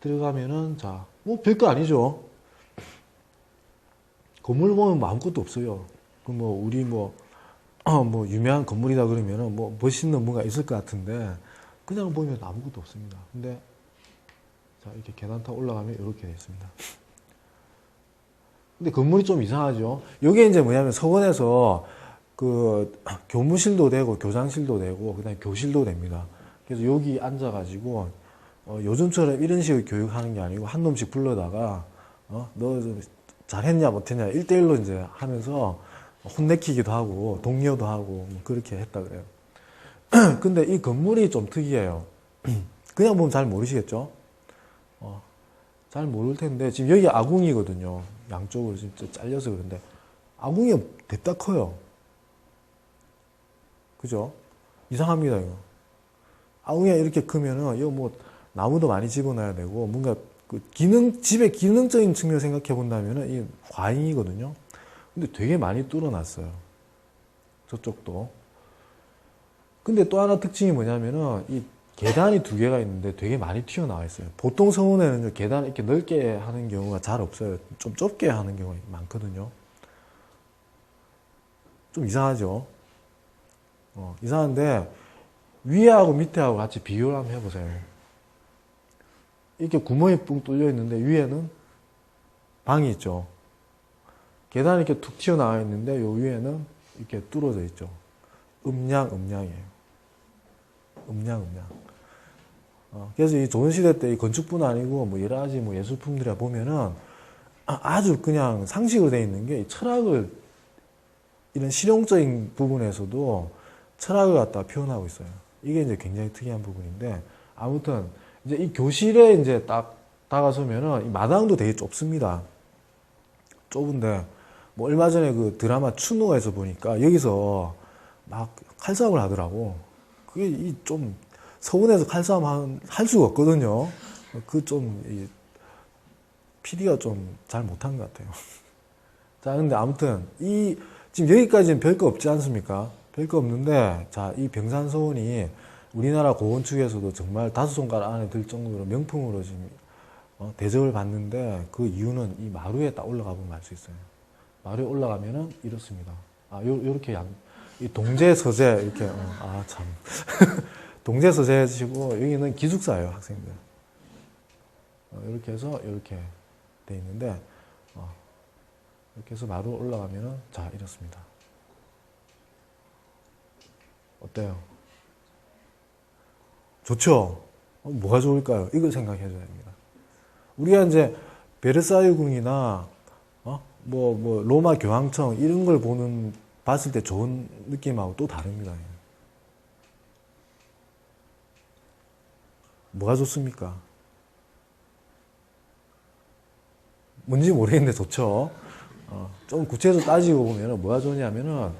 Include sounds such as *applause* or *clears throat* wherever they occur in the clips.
들어가면은 자, 뭐 별거 아니죠. 건물 보면 뭐 아무것도 없어요. 그 뭐 우리 뭐, 어, *clears throat* 뭐 유명한 건물이다 그러면은 뭐 멋있는 뭔가 있을 것 같은데 그냥 보면 아무것도 없습니다. 근데 자 이렇게 계단 타 올라가면 이렇게 돼 있습니다. 근데 건물이 좀 이상하죠. 이게 이제 뭐냐면 서원에서 그 *clears throat* 교무실도 되고 교장실도 되고 그다음에 교실도 됩니다. 그래서 여기 앉아가지고 어, 요즘처럼 이런 식으로 교육하는 게 아니고 한 놈씩 불러다가 어, 너 잘했냐 못했냐 일대일로 이제 하면서 혼내키기도 하고 동료도 하고 뭐 그렇게 했다 그래요. *clears throat* 근데 이 건물이 좀 특이해요. *clears throat* 그냥 보면 잘 모르시겠죠? 어, 잘 모를 텐데 지금 여기 아궁이거든요. 양쪽으로 지금 잘려서 그런데 아궁이가 냅다 커요. 그죠? 이상합니다 이거. 아궁이가 이렇게 크면은 이거 뭐 나무도 많이 집어넣어야 되고 뭔가 그 기능 집의 기능적인 측면을 생각해 본다면은 이 과잉이거든요. 근데 되게 많이 뚫어놨어요. 저쪽도. 근데 또 하나 특징이 뭐냐면은 이 계단이 두 개가 있는데 되게 많이 튀어나와 있어요. 보통 서원에는 계단 이렇게 넓게 하는 경우가 잘 없어요. 좀 좁게 하는 경우가 많거든요. 좀 이상하죠? 어, 이상한데 위에하고 밑에하고 같이 비교를 한번 해보세요. 이렇게 구멍이 뿡 뚫려 있는데 위에는 방이 있죠. 계단이 이렇게 툭 튀어나와 있는데 요 위에는 이렇게 뚫어져 있죠. 음양, 음양이에요. 음양, 음양. 어, 그래서 이 조선시대 때 이 건축뿐 아니고 뭐 여러 가지 뭐 예술품들에 보면은 아- 아주 그냥 상식으로 되어 있는 게이 철학을 이런 실용적인 부분에서도 철학을 갖다 표현하고 있어요. 이게 이제 굉장히 특이한 부분인데 아무튼 이제 이 교실에 이제 딱 다가서면은 이 마당도 되게 좁습니다. 좁은데 뭐 얼마 전에 그 드라마 추노에서 보니까 여기서 막 칼싸움을 하더라고. 그게 이 좀 서운해서 칼싸움 한- 할 수가 없거든요. 그좀 PD가 좀 잘 못한 것 같아요. *laughs* 자, 근데 아무튼 이 지금 여기까지는 별거 없지 않습니까? 별거 없는데 자, 이 병산서원이 우리나라 고건축에서도 정말 다섯 손가락 안에 들 정도로 명품으로 지금 어, 대접을 받는데 그 이유는 이 마루에 딱 올라가 보면 알 수 있어요. 마루에 올라가면은 이렇습니다. 아, 요, 요렇게 양, 이 동제 서재 이렇게 어, 아 참. *laughs* 동제 서재 해주시고 여기는 기숙사예요, 학생들. 어, 이렇게 해서 이렇게 돼 있는데 어, 이렇게 해서 마루 올라가면은 자 이렇습니다. 어때요? 좋죠? 어, 뭐가 좋을까요? 이걸 생각해 줘야 됩니다. 우리가 이제 베르사유 궁이나 어? 뭐, 뭐 로마 교황청 이런 걸 보는 봤을 때 좋은 느낌하고 또 다릅니다. 뭐가 좋습니까? 뭔지 모르겠는데 좋죠. 어, 좀 구체적으로 따지고 보면 뭐가 좋냐면은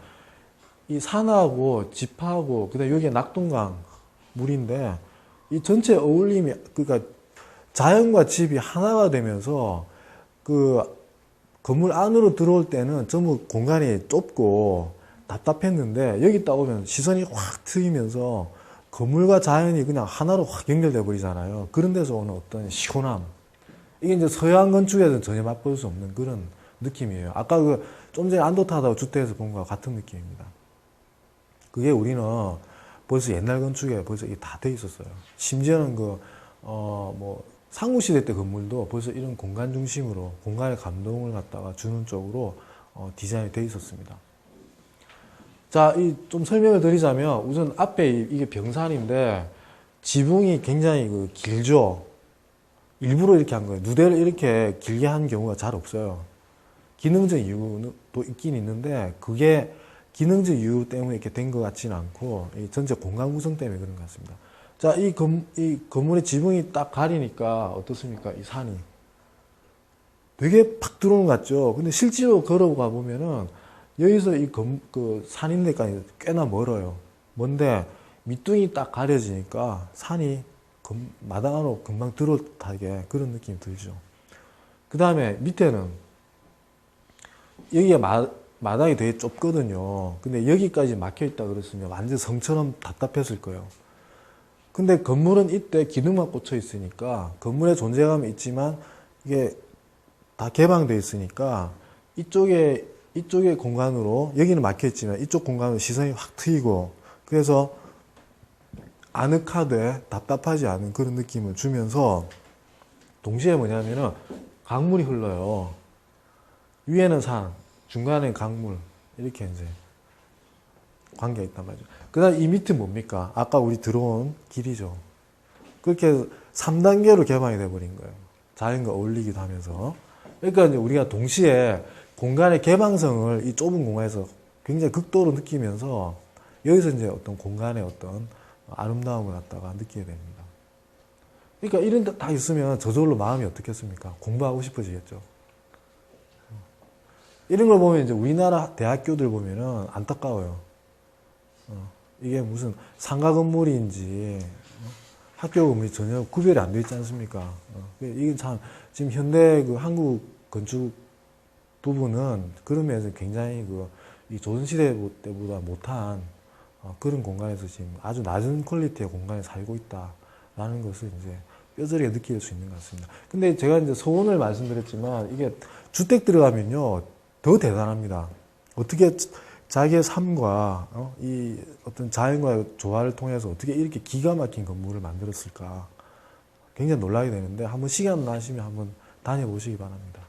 이 산하고 집하고 그다음 여기에 낙동강 물인데 이 전체 어울림이 그러니까 자연과 집이 하나가 되면서 그 건물 안으로 들어올 때는 전부 공간이 좁고 답답했는데 여기 딱 오면 시선이 확 트이면서 건물과 자연이 그냥 하나로 확 연결돼 버리잖아요. 그런 데서 오는 어떤 시원함. 이게 이제 서양 건축에서는 전혀 맛볼 수 없는 그런 느낌이에요. 아까 그 좀 전에 안도 타다 주택에서 본 거와 같은 느낌입니다. 그게 우리는 벌써 옛날 건축에 벌써 이게 다 돼 있었어요. 심지어는 그, 어, 뭐, 상무시대 때 건물도 벌써 이런 공간 중심으로 공간의 감동을 갖다가 주는 쪽으로 어, 디자인이 돼 있었습니다. 자, 이 좀 설명을 드리자면 우선 앞에 이- 이게 병산인데 지붕이 굉장히 그 길죠. 일부러 이렇게 한 거예요. 누대를 이렇게 길게 한 경우가 잘 없어요. 기능적 이유는 또 있긴 있는데 그게 기능적 이유 때문에 이렇게 된 것 같지는 않고 이 전체 공간 구성 때문에 그런 것 같습니다. 자, 이, 건, 이 건물의 지붕이 딱 가리니까 어떻습니까? 이 산이. 되게 팍 들어오는 것 같죠? 근데 실제로 걸어가 보면은 여기서 이 건, 그 산인데까지 꽤나 멀어요. 먼데 밑둥이 딱 가려지니까 산이 금- 마당 안으로 금방 들어타게 그런 느낌이 들죠. 그 다음에 밑에는 여기가 마, 마당이 되게 좁거든요. 근데 여기까지 막혀 있다 그랬으면 완전 성처럼 답답했을 거예요. 근데 건물은 이때 기둥만 꽂혀 있으니까 건물의 존재감이 있지만 이게 다 개방돼 있으니까 이쪽에 이쪽의 공간으로 여기는 막혀 있지만 이쪽 공간으로 시선이 확 트이고 그래서 아늑하되 답답하지 않은 그런 느낌을 주면서 동시에 뭐냐면은 강물이 흘러요. 위에는 산, 중간에 강물 이렇게 이제 관계가 있단 말이죠. 그 다음 이 밑은 뭡니까? 아까 우리 들어온 길이죠. 그렇게 3단계로 개방이 돼 버린 거예요. 자연과 어울리기도 하면서. 그러니까 이제 우리가 동시에 공간의 개방성을 이 좁은 공간에서 굉장히 극도로 느끼면서 여기서 이제 어떤 공간의 어떤 아름다움을 갖다가 느끼게 됩니다. 그러니까 이런 데다 있으면 저절로 마음이 어떻겠습니까? 공부하고 싶어지겠죠. 이런 걸 보면 이제 우리나라 대학교들 보면은 안타까워요. 어, 이게 무슨 상가 건물인지 어, 학교 건물이 전혀 구별이 안돼 있지 않습니까? 어, 이게 참 지금 현대 그 한국 건축 부분은 그런 면에서 굉장히 그이 조선시대 때보다 못한 어, 그런 공간에서 지금 아주 낮은 퀄리티의 공간에 살고 있다라는 것을 이제 뼈저리게 느낄 수 있는 것 같습니다. 근데 제가 이제 소원을 말씀드렸지만 이게 주택 들어가면요 더 대단합니다. 어떻게 자기의 삶과 어, 이 어떤 자연과의 조화를 통해서 어떻게 이렇게 기가 막힌 건물을 만들었을까 굉장히 놀라게 되는데 한번 시간 나시면 한번 다녀보시기 바랍니다.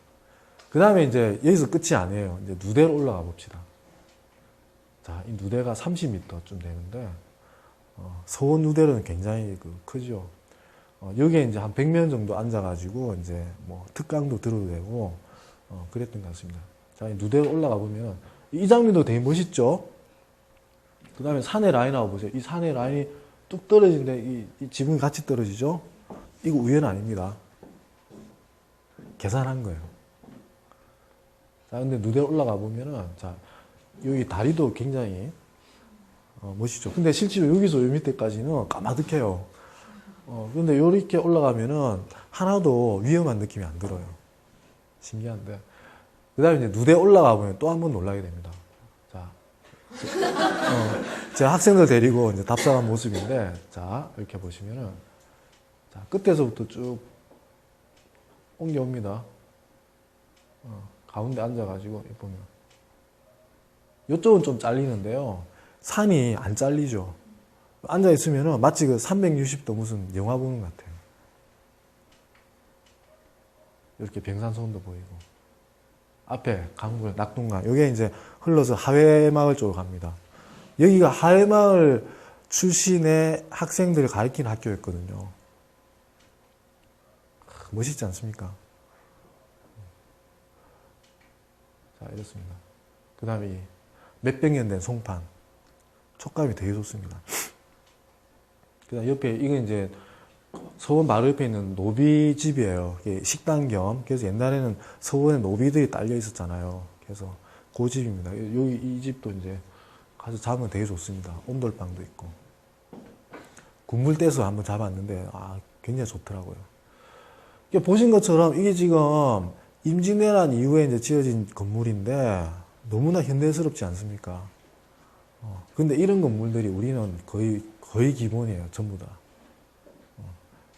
그 다음에 이제 여기서 끝이 아니에요. 이제 누대로 올라가 봅시다. 자, 이 누대가 30m쯤 되는데 어, 서원 누대로는 굉장히 그 크죠. 어, 여기에 이제 한 100명 정도 앉아가지고 이제 뭐 특강도 들어도 되고 어, 그랬던 것 같습니다. 자, 이 누대로 올라가 보면 이 장면도 되게 멋있죠. 그 다음에 산의 라인 하고 보세요. 이 산의 라인이 뚝 떨어지는데 이, 이 지붕이 같이 떨어지죠. 이거 우연 아닙니다. 계산한 거예요. 자, 근데 누대 올라가 보면은, 자, 여기 다리도 굉장히, 어, 멋있죠. 근데 실제로 여기서 요 밑에까지는 까마득해요. 어, 근데 요렇게 올라가면은 하나도 위험한 느낌이 안 들어요. 신기한데. 그 다음에 이제 누대 올라가 보면 또 한 번 놀라게 됩니다. 자. 어, 제가 학생들 데리고 이제 답사한 모습인데, 자, 이렇게 보시면은, 자, 끝에서부터 쭉 옮겨옵니다. 어, 가운데 앉아가지고 보면 이쪽은 좀 잘리는데요. 산이 안 잘리죠. 앉아 있으면은 마치 그 360도 무슨 영화 보는 것 같아요. 이렇게 병산소원도 보이고 앞에 강물 낙동강 여기에 이제 흘러서 하회마을 쪽으로 갑니다. 여기가 하회마을 출신의 학생들을 가르치는 학교였거든요. 멋있지 않습니까? 자, 이렇습니다. 그 다음에 몇백 년 된 송판. 촉감이 되게 좋습니다. *laughs* 그 다음 옆에, 이건 이제 서원 바로 옆에 있는 노비집이에요. 식당 겸. 그래서 옛날에는 서원에 노비들이 딸려 있었잖아요. 그래서 그 집입니다. 여기 이 집도 이제 가서 잡으면 되게 좋습니다. 온돌방도 있고. 국물 떼서 한번 잡았는데, 아, 굉장히 좋더라고요. 보신 것처럼 이게 지금 임진왜란 이후에 이제 지어진 건물인데 너무나 현대스럽지 않습니까? 어, 근데 이런 건물들이 우리는 거의, 거의 기본이에요. 전부 다.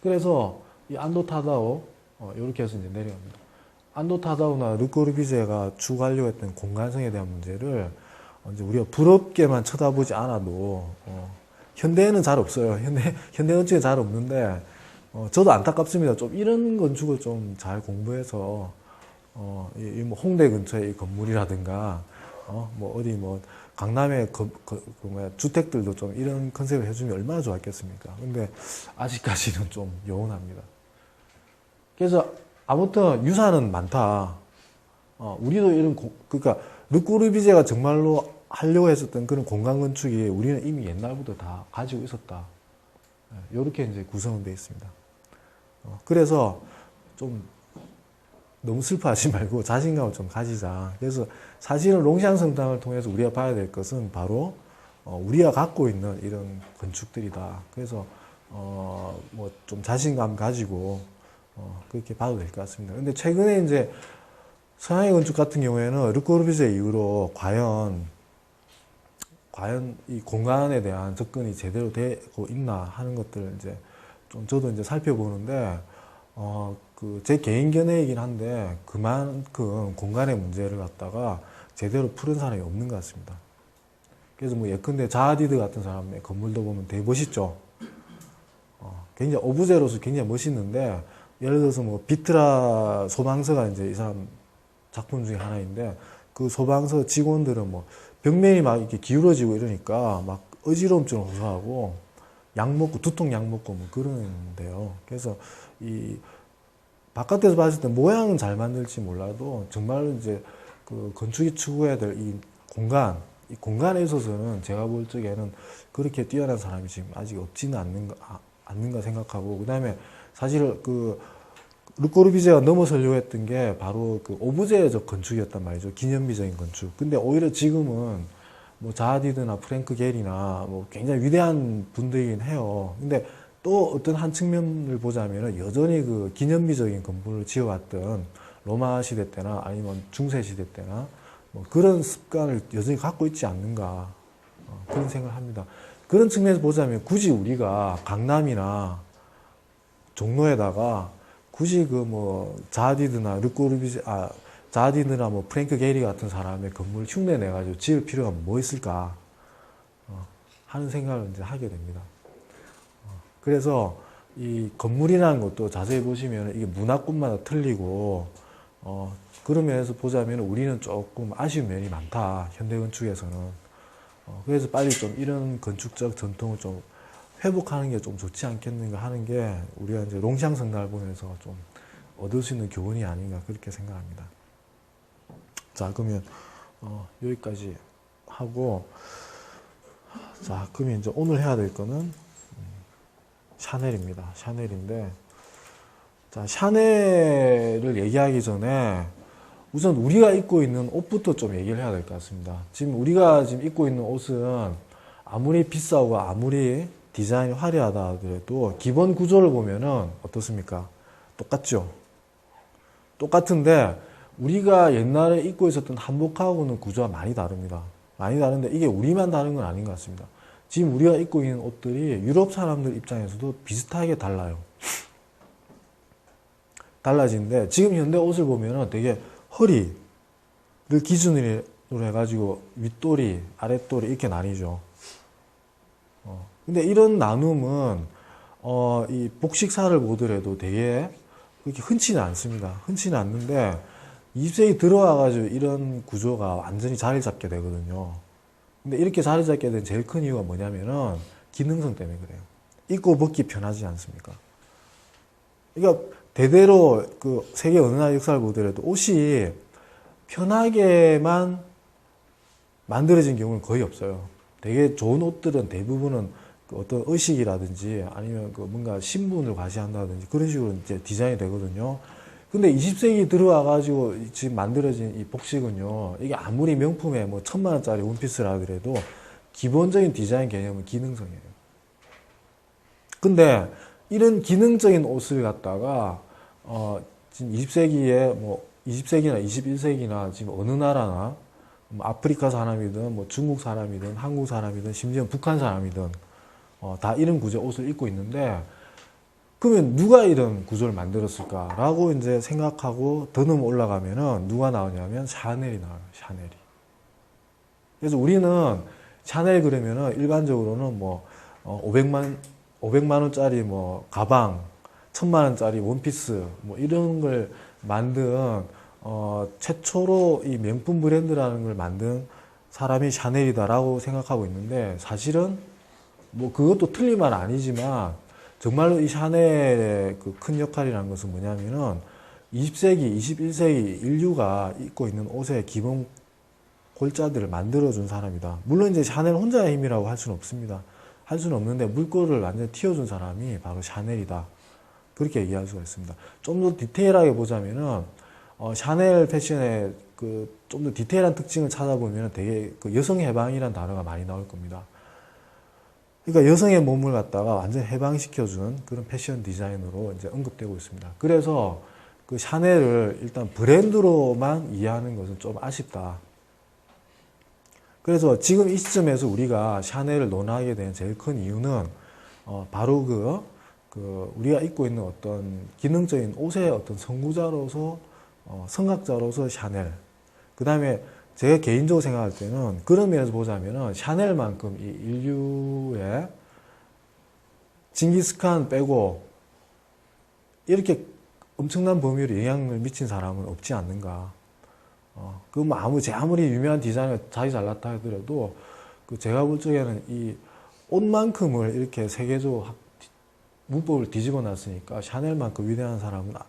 어, 그래서 이 안도 타다오, 어, 이렇게 해서 이제 내려갑니다. 안도 타다오나 르꼬르비제가 추구하려고 했던 공간성에 대한 문제를 어, 이제 우리가 부럽게만 쳐다보지 않아도, 어, 현대에는 잘 없어요. 현대, 현대 건축에 잘 없는데, 어, 저도 안타깝습니다. 좀 이런 건축을 좀 잘 공부해서, 어, 이, 이 뭐 홍대 근처에 이 건물이라든가, 어, 뭐 어디 뭐 강남의 그, 그, 그 뭐야, 주택들도 좀 이런 컨셉을 해주면 얼마나 좋았겠습니까? 근데 아직까지는 좀 요원합니다. 그래서 아무튼 유산은 많다. 어, 우리도 이런, 고, 그러니까 르꾸르비제가 정말로 하려고 했었던 그런 공간 건축이 우리는 이미 옛날부터 다 가지고 있었다. 이렇게 이제 구성은 되어 있습니다. 어, 그래서 좀 너무 슬퍼하지 *laughs* 말고 자신감을 좀 가지자. 그래서 사실은 롱샹 성당을 통해서 우리가 봐야 될 것은 바로 어, 우리가 갖고 있는 이런 건축들이다. 그래서 어, 뭐 좀 자신감 가지고 어, 그렇게 봐도 될 것 같습니다. 근데 최근에 이제 서양의 건축 같은 경우에는 르코르비제 이후로 과연 과연 이 공간에 대한 접근이 제대로 되고 있나 하는 것들을 이제 좀 저도 이제 살펴보는데 어 그 제 개인 견해이긴 한데 그만큼 공간의 문제를 갖다가 제대로 푸는 사람이 없는 것 같습니다. 그래서 뭐 예컨대 자하디드 같은 사람의 건물도 보면 되게 멋있죠. 어, 굉장히 어부제로서 굉장히 멋있는데 예를 들어서 뭐 비트라 소방서가 이제 이 사람 작품 중에 하나인데 그 소방서 직원들은 뭐 벽면이 막 이렇게 기울어지고 이러니까 막 어지러움증을 호소하고 약 먹고 두통 약 먹고 뭐 그러는데요. 그래서 이 바깥에서 봤을 때 모양은 잘 만들지 몰라도 정말 이제 그 건축이 추구해야 될 이 공간, 이 공간에 있어서는 제가 볼 적에는 그렇게 뛰어난 사람이 지금 아직 없지는 않는가, 아, 않는가 생각하고 그 다음에 사실 그 르꼬르비제가 넘어서려고 했던 게 바로 그 오브제적 건축이었단 말이죠. 기념비적인 건축. 근데 오히려 지금은 뭐 자하디드나 프랭크 겔이나 뭐 굉장히 위대한 분들이긴 해요. 근데 또 어떤 한 측면을 보자면은 여전히 그 기념비적인 건물을 지어왔던 로마 시대 때나 아니면 중세 시대 때나 뭐 그런 습관을 여전히 갖고 있지 않는가 어, 그런 생각을 합니다. 그런 측면에서 보자면 굳이 우리가 강남이나 종로에다가 굳이 그 뭐 자디드나 르꼬르비제 아 자디드나 뭐 프랭크 게리 같은 사람의 건물을 흉내 내 가지고 지을 필요가 뭐 있을까 어, 하는 생각을 이제 하게 됩니다. 어, 그래서 이 건물이라는 것도 자세히 보시면 이게 문화권마다 틀리고 어, 그런 면에서 보자면 우리는 조금 아쉬운 면이 많다 현대 건축에서는 어, 그래서 빨리 좀 이런 건축적 전통을 좀 회복하는 게 좀 좋지 않겠는가 하는 게 우리가 이제 롱샹 성당을 보면서 좀 얻을 수 있는 교훈이 아닌가 그렇게 생각합니다. 자 그러면 어, 여기까지 하고 자 그러면 이제 오늘 해야 될 거는 음, 샤넬입니다. 샤넬인데 자 샤넬을 얘기하기 전에 우선 우리가 입고 있는 옷부터 좀 얘기를 해야 될 것 같습니다. 지금 우리가 지금 입고 있는 옷은 아무리 비싸고 아무리 디자인이 화려하다 하더라도 기본 구조를 보면은 어떻습니까? 똑같죠? 똑같은데 우리가 옛날에 입고 있었던 한복하고는 구조가 많이 다릅니다. 많이 다른데 이게 우리만 다른 건 아닌 것 같습니다. 지금 우리가 입고 있는 옷들이 유럽 사람들 입장에서도 비슷하게 달라요. 달라지는데 지금 현대 옷을 보면은 되게 허리를 기준으로 해가지고 윗도리, 아랫도리 이렇게 나뉘죠. 어. 근데 이런 나눔은 어, 이 복식사를 보더라도 되게 그렇게 흔치는 않습니다. 흔치는 않는데 20세기 들어와가지고 이런 구조가 완전히 자리 잡게 되거든요. 근데 이렇게 자리 잡게 된 제일 큰 이유가 뭐냐면은 기능성 때문에 그래요. 입고 벗기 편하지 않습니까? 그러니까 대대로 그 세계 어느 나라 역사를 보더라도 옷이 편하게만 만들어진 경우는 거의 없어요. 되게 좋은 옷들은 대부분은 그 어떤 의식이라든지 아니면 그 뭔가 신분을 과시한다든지 그런 식으로 이제 디자인이 되거든요. 근데 20세기 들어와 가지고 지금 만들어진 이 복식은요. 이게 아무리 명품에 뭐 천만 원짜리 원피스라 하더라도 기본적인 디자인 개념은 기능성이에요. 근데 이런 기능적인 옷을 갖다가 어 지금 20세기에 뭐 20세기나 21세기나 지금 어느 나라나 뭐 아프리카 사람이든 뭐 중국 사람이든 한국 사람이든 심지어 북한 사람이든 어, 다 이런 구조 옷을 입고 있는데 그러면 누가 이런 구조를 만들었을까라고 이제 생각하고 더 넘어 올라가면은 누가 나오냐면 샤넬이 나와요. 샤넬이. 그래서 우리는 샤넬 그러면은 일반적으로는 뭐 어, 500만 500만 원짜리 뭐 가방, 1000만 원짜리 원피스 뭐 이런 걸 만든 어, 최초로 이 명품 브랜드라는 걸 만든 사람이 샤넬이다라고 생각하고 있는데 사실은 뭐 그것도 틀린 말 아니지만 정말로 이 샤넬의 그 큰 역할이라는 것은 뭐냐면은 20세기, 21세기 인류가 입고 있는 옷의 기본 골자들을 만들어준 사람이다. 물론 이제 샤넬 혼자의 힘이라고 할 수는 없습니다. 할 수는 없는데 물꼬를 완전히 틔워준 사람이 바로 샤넬이다. 그렇게 얘기할 수가 있습니다. 좀 더 디테일하게 보자면은 어, 샤넬 패션의 그 좀 더 디테일한 특징을 찾아보면 되게 그 여성 해방이라는 단어가 많이 나올 겁니다. 그러니까 여성의 몸을 갖다가 완전 해방시켜주는 그런 패션 디자인으로 이제 언급되고 있습니다. 그래서 그 샤넬을 일단 브랜드로만 이해하는 것은 좀 아쉽다. 그래서 지금 이 시점에서 우리가 샤넬을 논하게 된 제일 큰 이유는 어, 바로 그, 그 우리가 입고 있는 어떤 기능적인 옷의 어떤 선구자로서 어, 성각자로서 샤넬. 그 다음에 제가 개인적으로 생각할 때는 그런 면에서 보자면은 샤넬만큼 이 인류의 징기스칸 빼고 이렇게 엄청난 범위로 영향을 미친 사람은 없지 않는가. 어, 그뭐 아무 제 아무리 유명한 디자이너 자기 잘났다 하더라도 그 제가 볼 적에는 이 옷만큼을 이렇게 세계적으로 학- 문법을 뒤집어 놨으니까 샤넬만큼 위대한 사람은 아-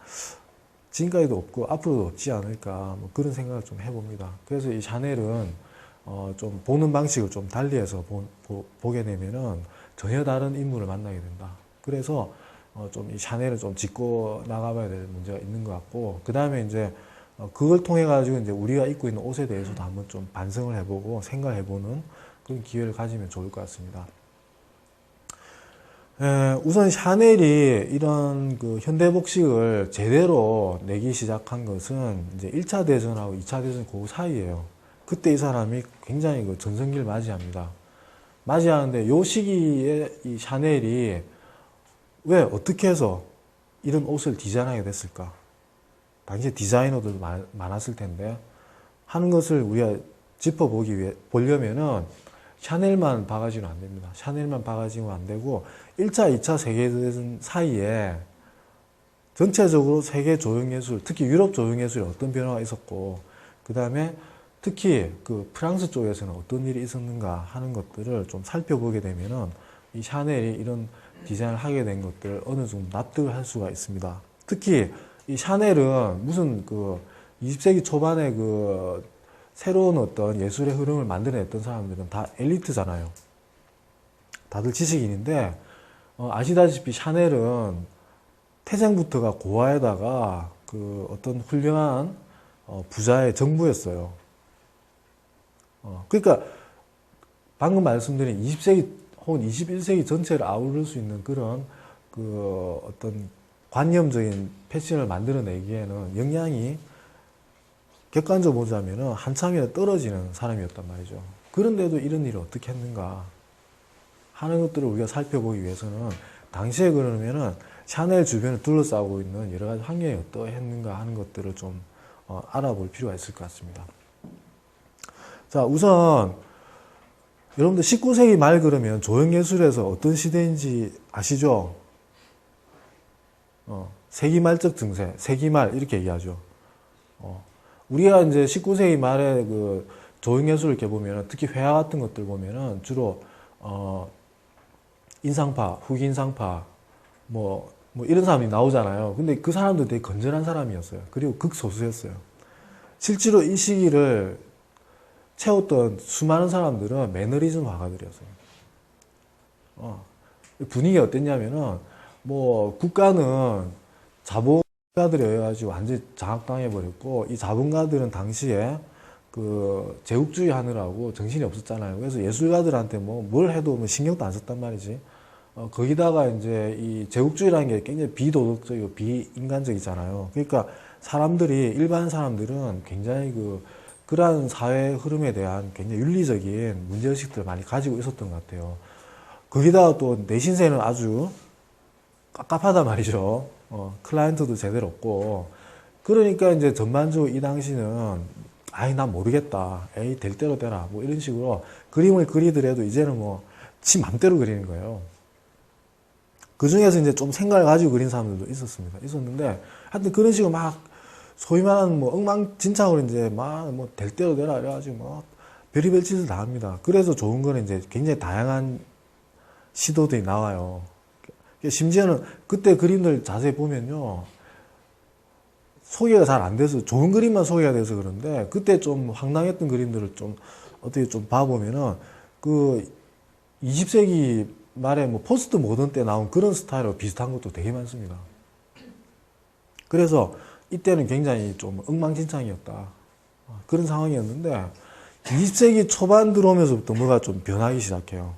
지금까지도 없고 앞으로도 없지 않을까 뭐 그런 생각을 좀 해봅니다. 그래서 이 샤넬은 어, 좀 보는 방식을 좀 달리해서 보, 게 되면은 전혀 다른 인물을 만나게 된다. 그래서 어, 좀 이 샤넬을 좀 짚고 나가봐야 될 문제가 있는 것 같고 그 다음에 이제 어, 그걸 통해 가지고 이제 우리가 입고 있는 옷에 대해서도 한번 좀 반성을 해보고 생각해보는 그런 기회를 가지면 좋을 것 같습니다. 에, 우선 샤넬이 이런 그 현대복식을 제대로 내기 시작한 것은 이제 1차 대전하고 2차 대전 그 사이에요. 그때 이 사람이 굉장히 그 전성기를 맞이합니다. 맞이하는데 요 시기에 이 샤넬이 왜 어떻게 해서 이런 옷을 디자인하게 됐을까? 당시에 디자이너들도 많, 많았을 텐데 하는 것을 우리가 짚어보기 위해 보려면은 샤넬만 봐가지고는 안 됩니다. 샤넬만 봐가지고는 안 되고 1차, 2차 세계대전 사이에 전체적으로 세계 조형예술, 특히 유럽 조형예술에 어떤 변화가 있었고 그 다음에 특히 그 프랑스 쪽에서는 어떤 일이 있었는가 하는 것들을 좀 살펴보게 되면은 이 샤넬이 이런 디자인을 하게 된 것들을 어느 정도 납득을 할 수가 있습니다. 특히 이 샤넬은 무슨 그 20세기 초반에 그 새로운 어떤 예술의 흐름을 만들어냈던 사람들은 다 엘리트잖아요. 다들 지식인인데 어, 아시다시피 샤넬은 태생부터가 고아에다가 그 어떤 훌륭한 어, 부자의 정부였어요. 어, 그러니까 방금 말씀드린 20세기 혹은 21세기 전체를 아우를 수 있는 그런 그 어떤 관념적인 패션을 만들어내기에는 역량이 객관적으로 보자면은 한참이나 떨어지는 사람이었단 말이죠. 그런데도 이런 일을 어떻게 했는가 하는 것들을 우리가 살펴보기 위해서는 당시에 그러면은 샤넬 주변을 둘러싸고 있는 여러 가지 환경이 어떠했는가 하는 것들을 좀 어, 알아볼 필요가 있을 것 같습니다. 자, 우선 여러분들 19세기 말 그러면 조형예술에서 어떤 시대인지 아시죠? 어, 세기말적 증세, 세기말 이렇게 얘기하죠. 어, 우리가 이제 19세기 말에 그 조형예술을 이렇게 보면은 특히 회화 같은 것들 보면은 주로 어, 인상파, 후기인상파 뭐, 뭐 이런 사람이 나오잖아요. 근데 그 사람도 되게 건전한 사람이었어요. 그리고 극소수였어요. 실제로 이 시기를 채웠던 수많은 사람들은 매너리즘 화가들이었어요. 어, 분위기가 어땠냐면은, 뭐, 국가는 자본 가들에 의해가지고 완전히 장악당해버렸고, 이 자본가들은 당시에 그 제국주의 하느라고 정신이 없었잖아요. 그래서 예술가들한테 뭐 뭘 해도 뭐 신경도 안 썼단 말이지. 어, 거기다가 이제 이 제국주의라는 게 굉장히 비도덕적이고 비인간적이잖아요. 그러니까 사람들이, 일반 사람들은 굉장히 그, 그러한 사회 흐름에 대한 굉장히 윤리적인 문제의식들을 많이 가지고 있었던 것 같아요. 거기다가 또 내 신세는 아주 깝깝하단 말이죠. 어, 클라이언트도 제대로 없고. 그러니까 이제 전반적으로 이 당시는 아이, 난 모르겠다. 에이, 될 대로 되라. 뭐 이런 식으로 그림을 그리더라도 이제는 뭐, 지 맘대로 그리는 거예요. 그 중에서 이제 좀 생각을 가지고 그린 사람들도 있었습니다. 있었는데, 하여튼 그런 식으로 막, 소위 말하는 뭐, 엉망진창으로 이제 막, 뭐, 될 대로 되라. 이래가지고 뭐, 별의별 짓을 다 합니다. 그래서 좋은 거는 이제 굉장히 다양한 시도들이 나와요. 심지어는 그때 그림들 자세히 보면요. 소개가 잘 안 돼서 좋은 그림만 소개가 돼서 그런데 그때 좀 황당했던 그림들을 좀 어떻게 좀 봐보면은 그 20세기 말에 뭐 포스트 모던 때 나온 그런 스타일로 비슷한 것도 되게 많습니다. 그래서 이때는 굉장히 좀 엉망진창이었다. 어, 그런 상황이었는데 20세기 초반 들어오면서부터 뭐가 좀 변하기 시작해요.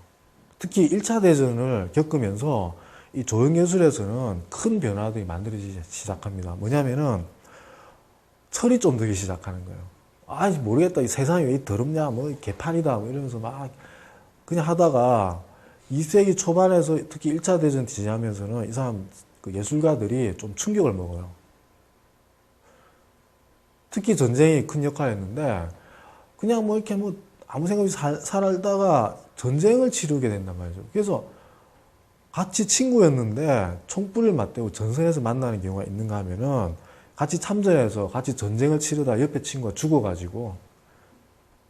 특히 1차 대전을 겪으면서 이 조형예술에서는 큰 변화들이 만들어지기 시작합니다. 뭐냐면은 철이 좀 들기 시작하는 거예요. 아 모르겠다 이 세상이 왜 더럽냐 뭐 개판이다 뭐 이러면서 막 그냥 하다가 2세기 초반에서 특히 1차 대전 지나면서는 이 사람 그 예술가들이 좀 충격을 먹어요. 특히 전쟁이 큰 역할을 했는데 그냥 뭐 이렇게 뭐 아무 생각 없이 살, 살다가 전쟁을 치르게 된단 말이죠. 그래서 같이 친구였는데 총불을 맞대고 전선에서 만나는 경우가 있는가 하면은 같이 참전해서 같이 전쟁을 치르다 옆에 친구가 죽어가지고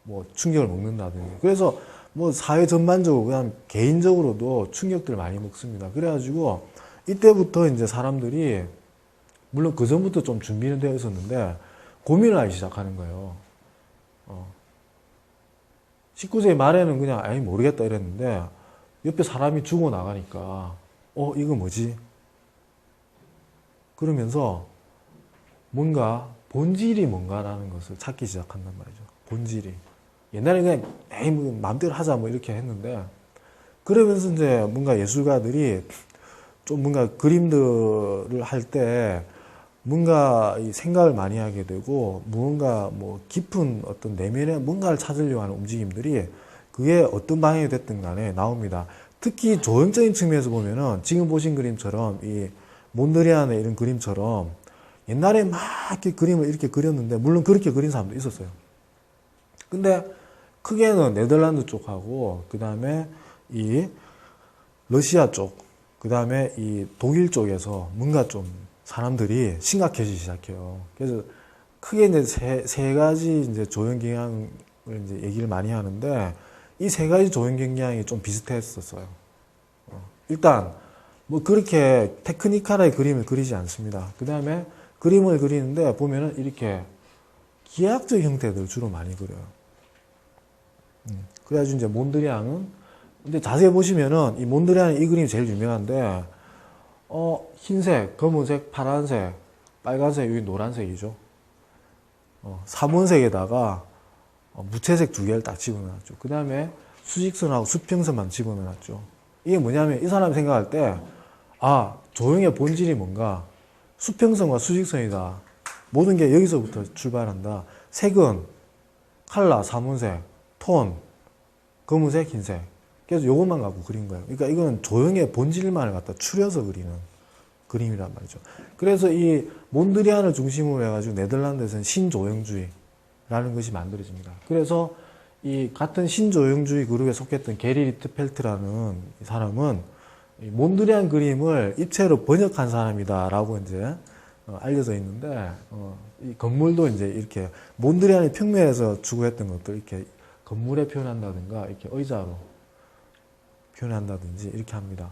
뭐 충격을 먹는다든지 그래서 뭐 사회 전반적으로 그냥 개인적으로도 충격들을 많이 먹습니다. 그래가지고 이때부터 이제 사람들이 물론 그 전부터 좀 준비는 되어 있었는데 고민을 하기 시작하는 거예요. 어. 19세기 말에는 그냥 아이 모르겠다 이랬는데 옆에 사람이 죽어 나가니까 어 이거 뭐지? 그러면서 뭔가 본질이 뭔가라는 것을 찾기 시작한단 말이죠. 본질이. 옛날에 그냥 에이 뭐 마음대로 하자 뭐 이렇게 했는데 그러면서 이제 뭔가 예술가들이 좀 뭔가 그림들을 할 때 뭔가 이 생각을 많이 하게 되고 무언가 뭐 깊은 어떤 내면의 뭔가를 찾으려고 하는 움직임들이 그게 어떤 방향이 됐든 간에 나옵니다. 특히 조형적인 측면에서 보면은 지금 보신 그림처럼 이 몬드리안의 이런 그림처럼 옛날에 막 이렇게 그림을 이렇게 그렸는데 물론 그렇게 그린 사람도 있었어요. 근데 크게는 네덜란드 쪽하고 그 다음에 이 러시아 쪽, 그 다음에 이 독일 쪽에서 뭔가 좀 사람들이 심각해지기 시작해요. 그래서 크게 이제 세, 세 가지 이제 조형 경향을 이제 얘기를 많이 하는데 이 세 가지 조형 경향이 좀 비슷했었어요. 어, 일단 뭐 그렇게 테크니컬하게 그림을 그리지 않습니다. 그 다음에 그림을 그리는데 보면은 이렇게 기하학적 형태들 주로 많이 그려요. 음, 그래가지고 이제 몬드리앙은 근데 자세히 보시면은 이 몬드리안 이 그림이 제일 유명한데 어 흰색, 검은색, 파란색, 빨간색, 여기 노란색이죠. 어, 사문색에다가 어, 무채색 두 개를 딱 집어넣었죠. 그 다음에 수직선하고 수평선만 집어넣었죠. 이게 뭐냐면 이 사람이 생각할 때 아, 조형의 본질이 뭔가 수평선과 수직선이다. 모든 게 여기서부터 출발한다. 색은 칼라, 사문색, 톤, 검은색, 흰색. 그래서 요것만 갖고 그린 거예요. 그러니까 이거는 조형의 본질만을 갖다 추려서 그리는 그림이란 말이죠. 그래서 이 몬드리안을 중심으로 해가지고 네덜란드에서는 신조형주의 라는 것이 만들어집니다. 그래서 이 같은 신조형주의 그룹에 속했던 게리 리트펠트라는 이 사람은 이 몬드리안 그림을 입체로 번역한 사람이다라고 이제 어, 알려져 있는데 어, 이 건물도 이제 이렇게 몬드리안의 평면에서 추구했던 것들 이렇게 건물에 표현한다든가 이렇게 의자로 표현한다든지 이렇게 합니다.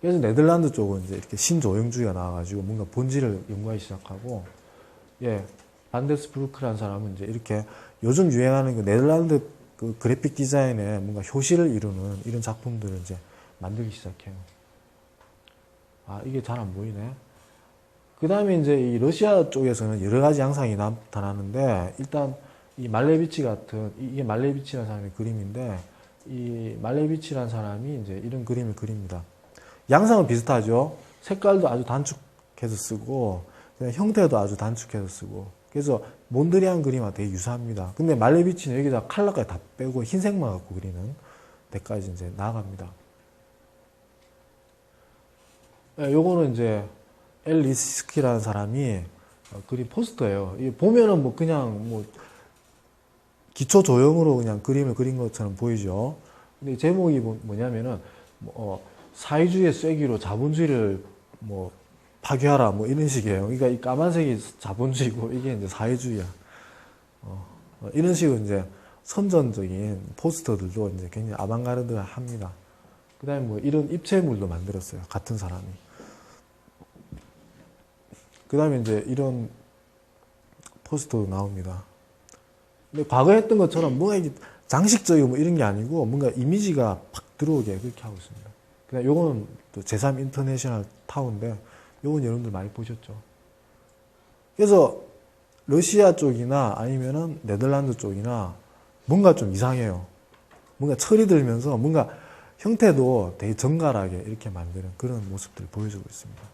그래서 네덜란드 쪽은 이제 이렇게 신조형주의가 나와가지고 뭔가 본질을 연구하기 시작하고, 예, 반데스부르크라는 사람은 이제 이렇게 요즘 유행하는 그 네덜란드 그 그래픽 디자인에 뭔가 효시를 이루는 이런 작품들을 이제 만들기 시작해요. 아, 이게 잘 안 보이네. 그 다음에 이제 이 러시아 쪽에서는 여러 가지 양상이 나타나는데, 일단 이 말레비치 같은, 이게 말레비치라는 사람의 그림인데, 이 말레비치라는 사람이 이제 이런 그림을 그립니다. 양상은 비슷하죠. 색깔도 아주 단축해서 쓰고 형태도 아주 단축해서 쓰고 그래서 몬드리안 그림과 되게 유사합니다. 근데 말레비치는 여기다 칼라까지 다 빼고 흰색만 갖고 그리는 데까지 이제 나아갑니다. 네, 요거는 이제 엘 리스키라는 사람이 어, 그린 포스터예요. 이 보면은 뭐 그냥 뭐 기초 조형으로 그냥 그림을 그린 것처럼 보이죠. 근데 제목이 뭐- 뭐냐면은 뭐 어, 사회주의의 쐐기로 자본주의를 뭐 파괴하라 뭐 이런 식이에요. 그러니까 이 까만색이 자본주의고 이게 이제 사회주의야. 어, 어, 이런 식으로 이제 선전적인 포스터들도 이제 굉장히 아방가르드합니다. 그다음에 뭐 이런 입체물도 만들었어요. 같은 사람이. 그다음에 이제 이런 포스터도 나옵니다. 근데 과거에 했던 것처럼 뭔가 이게 장식적이고 뭐 이런 게 아니고 뭔가 이미지가 팍 들어오게 그렇게 하고 있습니다. 그냥 요거는 또 제3 인터내셔널 타운인데 요건 여러분들 많이 보셨죠. 그래서 러시아 쪽이나 아니면은 네덜란드 쪽이나 뭔가 좀 이상해요. 뭔가 철이 들면서 뭔가 형태도 되게 정갈하게 이렇게 만드는 그런 모습들을 보여주고 있습니다.